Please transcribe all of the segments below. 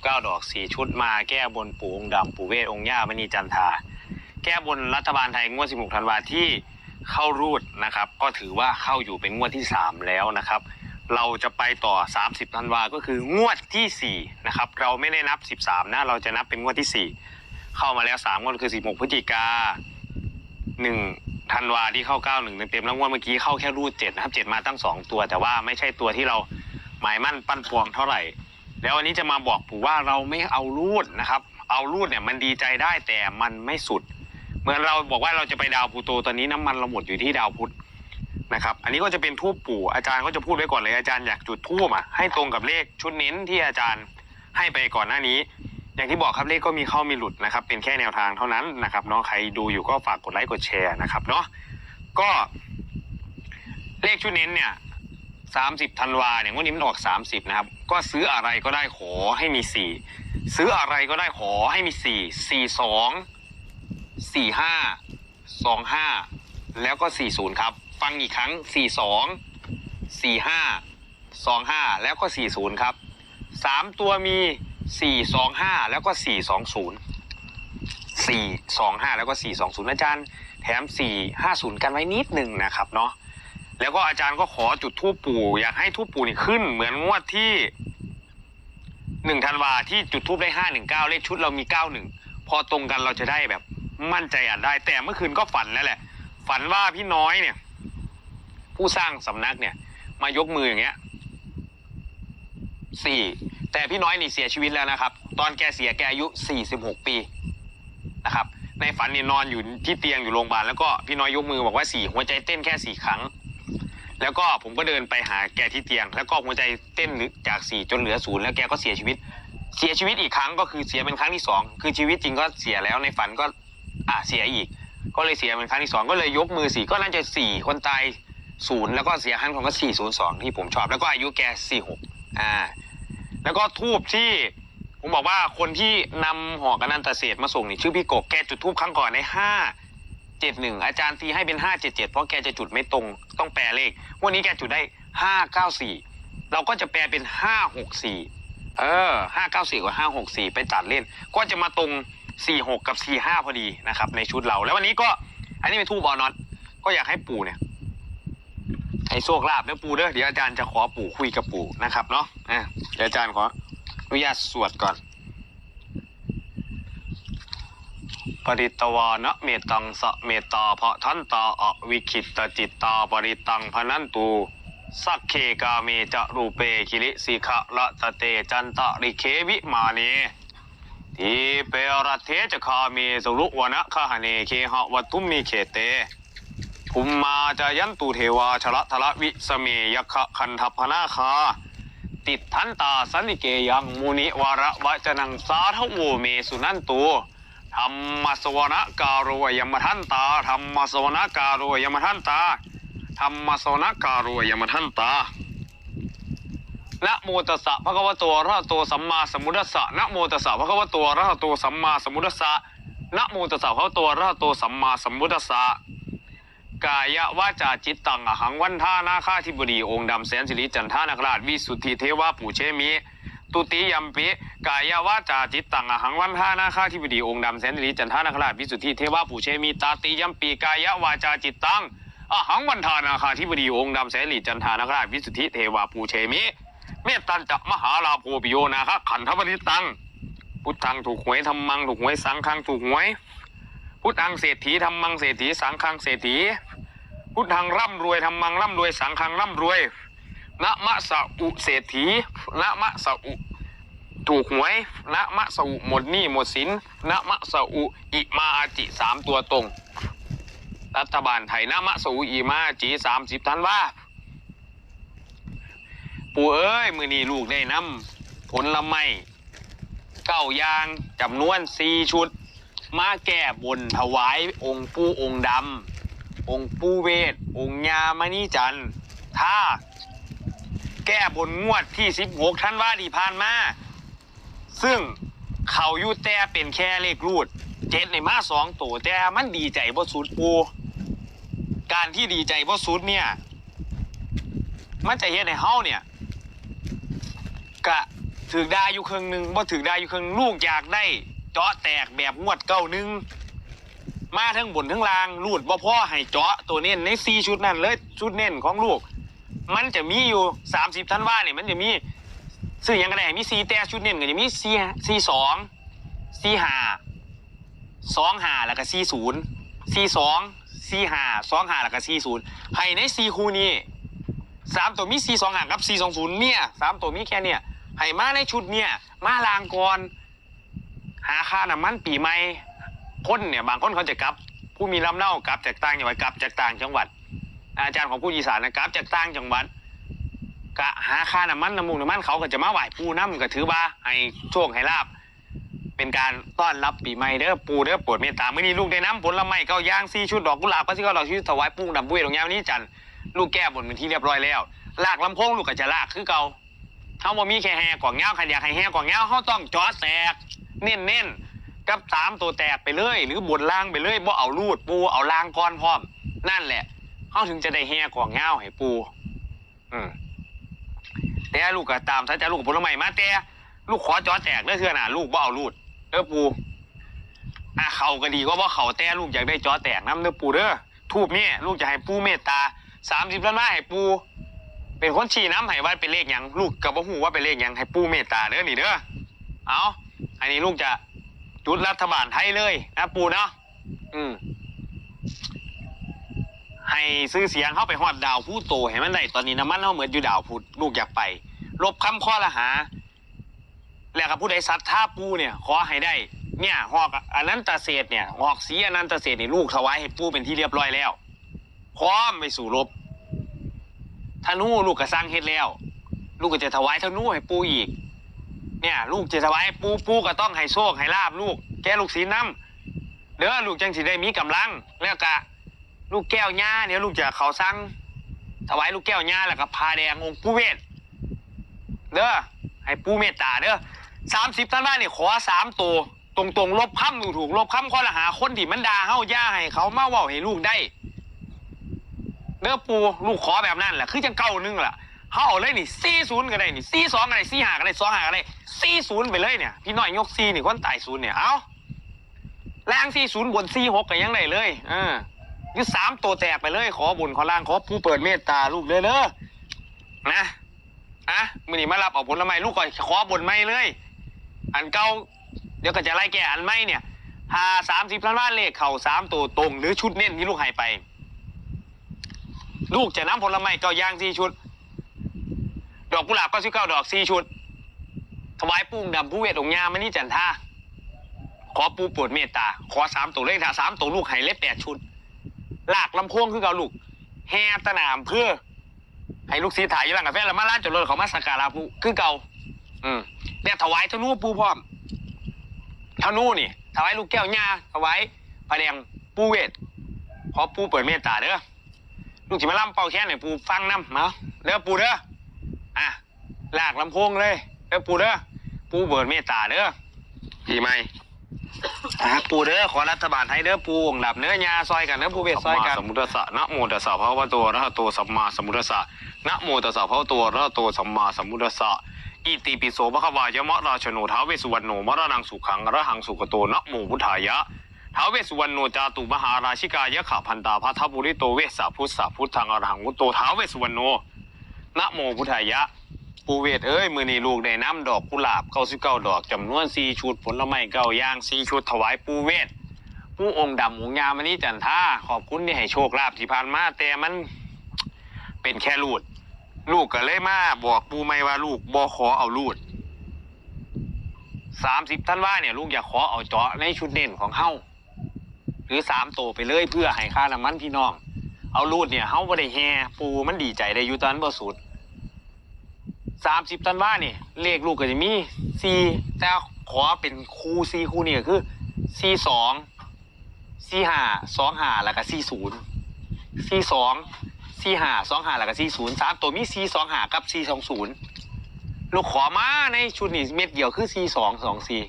99ดอก 4 ชุดมาแก้บนปู่องค์ดำปู่เวทองค์ย่ามณีจันทา แก้บนรัฐบาลไทยงวด 16 ธันวาที่เข้ารูดนะครับ ก็ถือว่าเข้าอยู่เป็นงวดที่ 3 แล้วนะครับ เราจะไปต่อ 30 ธันวาก็คืองวดทีสี่4 นะครับ เราไม่ได้นับ 13 นะ เราจะนับเป็นงวดที่ 4 เข้ามาแล้ว 3 งวดคือ 16 พฤศจิกา 1ธันวาที่เข้า91เต็มๆแล้วงวดเมื่อกี้เข้าแค่รูด7นะครับ7มาตั้ง2ตัว แต่ว่าไม่ใช่ตัวที่เราหมายมั่นปั้นปวงเท่าไหร่ แล้ววันนี้จะมาบอกปู่ว่าเราไม่เอารูดนะครับ เอารูดเนี่ยมันดีใจได้แต่มันไม่สุด เหมือนเราบอกว่าเราจะไปดาวพูโตตอนนี้น้ำมันเราหมดอยู่ที่ดาวพุธนะครับ อันนี้ก็จะเป็นทูบปู่อาจารย์ก็จะพูดไว้ก่อนเลยอาจารย์อยากจุดทูบอะให้ตรงกับเลขชุดเน้นที่อาจารย์ให้ไปก่อนหน้านี้ อย่างที่บอกครับเลขก็มีเข้ามีหลุดนะครับ เป็นแค่แนวทางเท่านั้นนะครับเนาะใครดูอยู่ก็ฝากกดไลค์กดแชร์นะครับเนาะก็เลขชุดเน้นเนี่ยสามสิบธันวาเนี่ยงวันนี้มันออกสามสิบนะครับ ก็ซื้ออะไรก็ได้ขอให้มีสี่ซื้ออะไรก็ได้ขอให้มีสี่สี่สองสี่ห้าสองห้าแล้วก็สี่ศูนย์ครับ ฟังอีกครั้งสี่สองสี่ห้าสองห้าแล้วก็สี่ศูนย์ครับสามตัวมีสี่สองห้าแล้วก็สี่สองศูนย์สี่สองห้าแล้วก็สี่สองศูนย์อาจารย์ แถมสี่ห้าศูนย์กันไว้นิดหนึ่งนะครับเนาะ แล้วก็อาจารย์ก็ขอจุดทูปปู่อยากให้ทูปปู่นี่ขึ้น เหมือนงวดที่หนึ่งธันวาที่จุดทูปได้ห้าหนึ่งเก้าเลขชุดเรามีเก้าหนึ่งพอตรงกันเราจะได้แบบ มั่นใจอ่านได้ แต่เมื่อคืนก็ฝันแล้วแหละ ฝันว่าพี่น้อยเนี่ย ผู้สร้างสำนักเนี่ย มายกมืออย่างเงี้ยสี่แต่พี่น้อยนี่เสียชีวิตแล้วนะครับ ตอนแกเสียแกอายุสี่สิบหกปีนะครับ ในฝันนี่นอนอยู่ที่เตียงอยู่โรงพยาบาลแล้วก็พี่น้อยยกมือบอกว่าสี่หัวใจเต้นแค่สี่ครั้ง แล้วก็ผมก็เดินไปหาแกที่เตียง แล้วก็หัวใจเต้นจากสี่จนเหลือศูนย์แล้วแกก็เสียชีวิต เสียชีวิตอีกครั้งก็คือเสียเป็นครั้งที่สองคือชีวิตจริงก็เสียแล้วในฝันก็อ่าเสียอีก ก็เลยเสียเป็นครั้งที่สองก็เลยยกมือสี่ก็น่าจะสี่คนตายศูนย์แล้วก็เสียครั้งของก็สี่ศูนย์สองที่ผมชอบ แล้วก็อายุแกสี่หกอ่าแล้วก็ทูบที่ผมบอกว่าคนที่นำหอกอนันตเศษมาส่งนี่ชื่อพี่กบแกจุดทูบครั้งก่อนในห้า เจ็ดหนึ่งอาจารย์ตีให้เป็นห้าเจ็ดเจ็ดเพราะแกจะจุดไม่ตรง ต้องแปลเลขวันนี้แกจุดได้ห้าเก้าสี่เราก็จะแปลเป็นห้าหกสี่เออห้าเก้าสี่กับห้าหกสี่ไปตัดเล่น ก็จะมาตรงสี่หกกับสี่ห้าพอดีนะครับ ในชุดเรา แล้ววันนี้ก็ อันนี้เป็นทูบอลน็อตก็อยากให้ปู่เนี่ยให้โชคลาภเด้อปู่เด้อเดี๋ยวอาจารย์จะขอปู่คุยกับปู่นะครับเนาะอะเดี๋ยวอาจารย์ขออนุญาตสวดก่อน ปริตวานะเมตังสะเมตาพระทันตาอวิคิตตจิตตาปริตังพนันตูสักเคกาเมจะรูเปคิริสิขะละตะเตจันตะริเควิมาเนทีเปรัตเทจะคาเมสุรุวนะคหเนเคหะวัตุมมีเขเตภุมมาจะยันตุเทวาชละทละวิสเมยขะคันทพนาคา ติดทันตาสันนิเกยังมุนิวาระวะจนังสาทโวเมสุนันตู ธรรมสวนการโรยมทันตาธรรมสวนการโรยมทันตาธรรมสวนการโรยมทันตานะโมตัสสะภะคะวตอะระหะโตสัมมาสัมพุทธัสสะนะโมตัสสะภะคะวตอะระหะโตสัมมาสัมพุทธัสสะนะโมตัสสะภะคะวะโตอะระหะโตสัมมาสัมพุทธัสสะกายวาจาจิตตังอหังวันท่านาคาธิบดีองค์ดำแสนสิริจันทานาคราชวิสุทธิเทวาปู่เชมิ ตุติยัมปิกายวาจาจิตตังอหังวันท่านาคาธิบดีองค์ดำแสนสิริจันทานาคราชวิสุทธิเทวาปูเชมิตาติยัมปีกายวาจาจิตตังอหังวันทานาคาธิบดีองค์ดำแสนสิริจันทานาคราชวิสุทธิเทวาปูเชมิเมตตันจะมหาลาโภปิโยนาคขันธปริตัง พุทธังถูกหวยธรรมังถูกหวยสังฆังถูกหวย พุทธังเศรษฐีธรรมังเศรษฐีสังฆังเศรษฐี พุทธังร่ำรวยธรรมังร่ำรวยสังฆังร่ำรวย นะมะสะอุเศรษฐีนะมะสะอุถูกหวยนะมะสะอุหมดหนี้หมดสินนะมะสะอุอิมาอาจิสามตัวตรง รัฐบาลไทยนะมะสะอุอิมาอาจิสามสิบทันว่า ปู่เอ้ย มือนี้ลูกได้นำผลละไม้เก้ายางจำนวนสี่ชุด มาแก้บนถวายองค์ปู่องค์ดำองค์ปู่เวท องค์ยามณีจันทร์ถ้า แก้บนงวดที่ 16ท่านว่าดีพานมา ซึ่งเขาอยู่แต่เป็นแค่เลขรูดเจ็ดในมาสองตัวแต่มันดีใจบ่สุดปูการที่ดีใจบ่สุดเนี่ย มันจะเฮ็ดให้เฮาเนี่ย กะถือได้อยู่ครึ่งหนึ่งบ่ถือได้อยู่ครึ่งลูกอยากได้เจาะแตกแบบงวดเก้าหนึ่งมาทั้งบนทั้งล่างรูดบ่พ่อให้เจาะตัวเน้นในซีชุดนั้นเลยชุดเน้นของลูก มันจะมีอยู่สามสิบท่านว่าเนี่ยมันจะมีซื้อยังก็ได้มีซีแต่ชุดเน้นก็จะมีซีซีสองซีห้าสองห้าแล้วก็ซีศูนย์ซีสองซีห้าสองห้าแล้วก็ซีศูนย์ให้ในซีคูนี้สามตัวมีซีสองห้ากับซีสองศูนย์เนี่ยสามตัวมีแค่เนี่ยให้มาในชุดเนี่ย มาลางก่อนหาค่าน้ำมันปีใหม่คนเนี่ยบางคนเขาจะกลับ ผู้มีลำเน่ากลับจากต่างจังหวัดกลับจากต่างจังหวัด อาจารย์ของผู้อีสานนะครับจากต่างจังหวัดกะหาค่าน้ำมันน้ำมูกน้ำมันเขาก็จะมาไหว้ปูน้ำก็ถือว่าให้โชคให้ลาบ เป็นการต้อนรับปีใหม่เด้อปูเด้อโปรดเมตตาเมื่อนี้ลูกได้น้ำผลไม้เก้าย่างซี่ชุดดอกกุหลาบก็ที่เขาดอกชุดถวายปูดำบุ้ยตรงยามนี้จันทร์ลูกแก้บนเป็นที่เรียบร้อยแล้วลากลำโพงลูกก็จะลากคือเก่าเขาบ่มีแค่แห่กว่างเงาขันอยากให้แห่กว่างเงาเขาต้องจาะแตก เน้นเน้นๆกับสามตัวแตกไปเลย หรือบนล่างไปเลยบ่เอาลูดปูเอาล่างก้อนพร้อม นั่นแหละ เขาถึงจะได้แห่กว่างเงาให้ปูอืมแต่ลูกก็ตามถ้าจะลูกกับผลไม้มาแต่ลูกขอจอแตกเด้อเทื่อน่ะลูกบ่เอาลูดเด้อปูอะเขาก็ดีก็ว่าเขาแต่ลูกอยากได้จอแตกน้ำเด้อปูเด้อทูบเนี่ยลูกจะให้ปูเมตตาสามสิบล้านมาให้ปู เป็นคนชี้น้ำให้ว่าเป็นเลขยังลูกกับบ่ฮู้ว่าเป็นเลขยังให้ปูเมตตาเด้อนี่เด้อเอาอันนี้ลูกจะจุดรัฐบาลไทยเลยนะปูเนาะอืม ให้ซื้อเสียงเข้าไปฮอดดาวผู้โตให้มันได้ตอนนี้น้ำมันเขาเหมือนอยู่ดาวพุธลูกอยากไป ลบคำข้อละหา แล้วกับผู้ใดสัตท่าปูเนี่ยขอให้ได้ เนี่ยหอกอันนั้นตาเศษเนี่ยหอกสีอันนั้นตาเศษนี่ลูกถวายให้ปูเป็นที่เรียบร้อยแล้วพร้อมไปสู่รบธนูลูกก็สร้างเฮ็ดแล้ว ลูกก็จะถวายธนูให้ปูอีก เนี่ย ลูกจะถวายให้ปูปูก็ต้องให้โชคให้ลาบลูก แกลูกสีน้ำเด้อลูกจังสิได้มีกำลังแล้วก็ ลูกแก้วย่าเนี่ยลูกจะเขาสั่งถวายลูกแก้วย่าแล้วก็พาแดงองค์ปู่เวทเด้อให้ปู่เมตตาเด้อสามสิบท่านบ้านเนี่ยขอสามตัวตรงตรงๆลบคำถูกถูกลบคำข้อละหาคนที่มันด่าเฮาย่าให้เขามาว่าให้ลูกได้เด้อปูลูกขอแบบนั้นแหละคือจังเก้าหนึงล่ะเฮาเอาเลยนี่สี่ศูนย์ก็ได้นี่สี่สองก็ได้สี่ห้าก็ได้สองห้าก็ได้สี่ศูนย์ไปเลยเนี่ยพี่น้อยยกสี่นี่คนตายศูนย์เนี่ยเอาล่างสี่ศูนย์บนสี่หกก็ยังได้เลย เออ ยึดสามตัวแตกไปเลย ขอบุญขอล่างขอผู้เปิดเมตตาลูกเลยเด้อนะอะมือนี้มารับเอาผลไม้ลูกก็ขอบนไม่เลย อันเก่าเดี๋ยวก็จะไล่แก่อันไม่เนี่ยหาสามสิบล้านบ้าเลขเข่าสามตัวตรง หรือชุดเน้นที่ลูกให้ไป ลูกจะน้ำผลไม้เก้าย่างสี่ชุด ดอกกุหลาบก็สิบเก้าดอกสี่ชุด ถวายปุ้งดำผู้เวทองค์ยามานี่จันท่าขอปูปรดเมตตา ขอสามตัวเลขถ้าสามตัวลูกให้เลขแปดชุด ลากลำโพงคือเกาลูกแห่ตะนามเพื่อ ให้ลูกศิษย์ถ่ายอยู่หลังกาแฟแล้วมาล้านจดรถเขามาสักการะปูคือเก่า อืมเนี่ยถวายธนูปูพร้อมธนูนี่ถวายลูกแก้วญาถวายพระแดงปูเวทขอปูเปิดเมตตาเด้อลูกจิมาล่ำเป่าแค่ไหนปูฟังน้ำมาเด้อปูเด้ออะลากลำโพงเลยเด้อปูเด้อปูเปิดเมตตาเด้อดีไหม อะปูเด้อขอรัฐบาลไทยเด้อปูองค์ดับเนื้อยาซอยกันเด้อปูเวทซอยกันสัมมาสัมพุทธัสสะนะโมตัสสะภะคะวะโตอะระหะโตสัมมาสัมพุทธัสสะนะโมตัสสะภะคะวะโตอะระหะโตสัมมาสัมพุทธัสสะอิติปิโสภะคะวายะมะราชโนท้าวเวสสุวรรณโนมรณังสุขังอระหังสุขโตนะโมพุทธายะท้าวเวสสุวรรณโนจาตุมหาราชิกายะขะพันตาพัทธบุริโตเวสสะพุทธะพุทธังอรหังวุตโตท้าวเวสสุวรรณโนนะโมพุทธายะ ปูเวทเอ้ย มือนี้ลูกได้น้ำดอกกุหลาบเก้าสิบเก้าดอกจำนวนสี่ชุดผลไม้เก้าอย่างสี่ชุดถวายปูเวทผู้องค์ดำองค์ยามอันนี้จันท่าขอบคุณที่ให้โชคลาภที่ผ่านมาแต่มันเป็นแค่ลูด ลูกก็เลยมาบอกปูไม่ว่าลูกบอขอเอาลูดสามสิบท่านว่าเนี่ย ลูกอยากขอเอาเจาะในชุดเด่นของเฮาหรือสามโตไปเลยเพื่อให้ค่าน้ำมันพี่น้อง เอาลูดเนี่ยเฮาบ่ได้แฮปูมันดีใจได้อยู่ตอนนั้นบ่สุด สามสิบท่านว่าเนี่ยเลขลูกก็จะมีสี่แต่ขอเป็นคู่สี่คู่นี่ก็คือสี่สองสี่ห้าสองห้าแล้วก็สี่ศูนย์สี่สองสี่ห้าสองห้าแล้วก็สี่ศูนย์สามตัวมีสี่สองห้ากับสี่สองศูนย์ลูกขอมาในชุดนี้เม็ดเดียวคือสี่สองสองสี่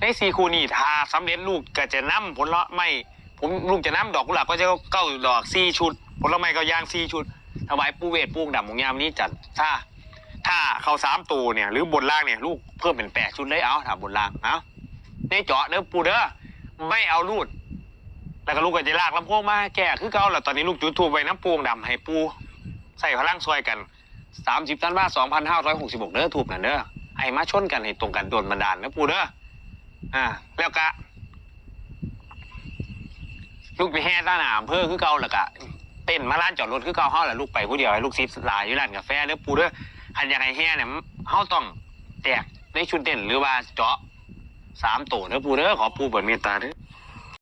ในสี่คูนี่ถ้าสำเร็จลูกก็จะนำผลละไม้ผมลูกจะนำดอกกุหลาบก็จะเก้าดอกสี่ชุดผลไม้ก็ยางสี่ชุดถวายปูเวทปูงดำของยามนี้จัดถ้า ถ้าเขาสามตัวเนี่ยหรือบนล่างเนี่ยลูกเพิ่มเป็นแปดชุดเลยเอาถ้าบนล่างเอาในเจาะเด้อปูเด้อไม่เอารูด แล้วก็ลูกก็จะลากลำโพงมาแก่คือเก่าแล้วตอนนี้ลูกจุดทูบไว้น้ำปูงดำให้ปู ใส่พลังซอยกันสามสิบตันบ้าสองพันห้าร้อยหกสิบหกเด้อถูกนั่นเด้อไอ้มาชนกันให้ตรงกันโดนบันดาลนะปูเด้ออ่าแล้วก็ลูกไปแห่ต้านหนามเพื่อคือเก่าแล้วก็เต้นมาร้านจอดรถคือเก่าเฮาแหละลูกไปผู้เดียวให้ลูกซิดลายอยู่ร้านกาแฟเด้อปูเด้อ อันยังไงแห่เนี่ยเฮาต้องแตกในชุดเด่นหรือว่าเจาะสามตัวเด้อปูเด้อขอปูเปิดเมตตาเด้อ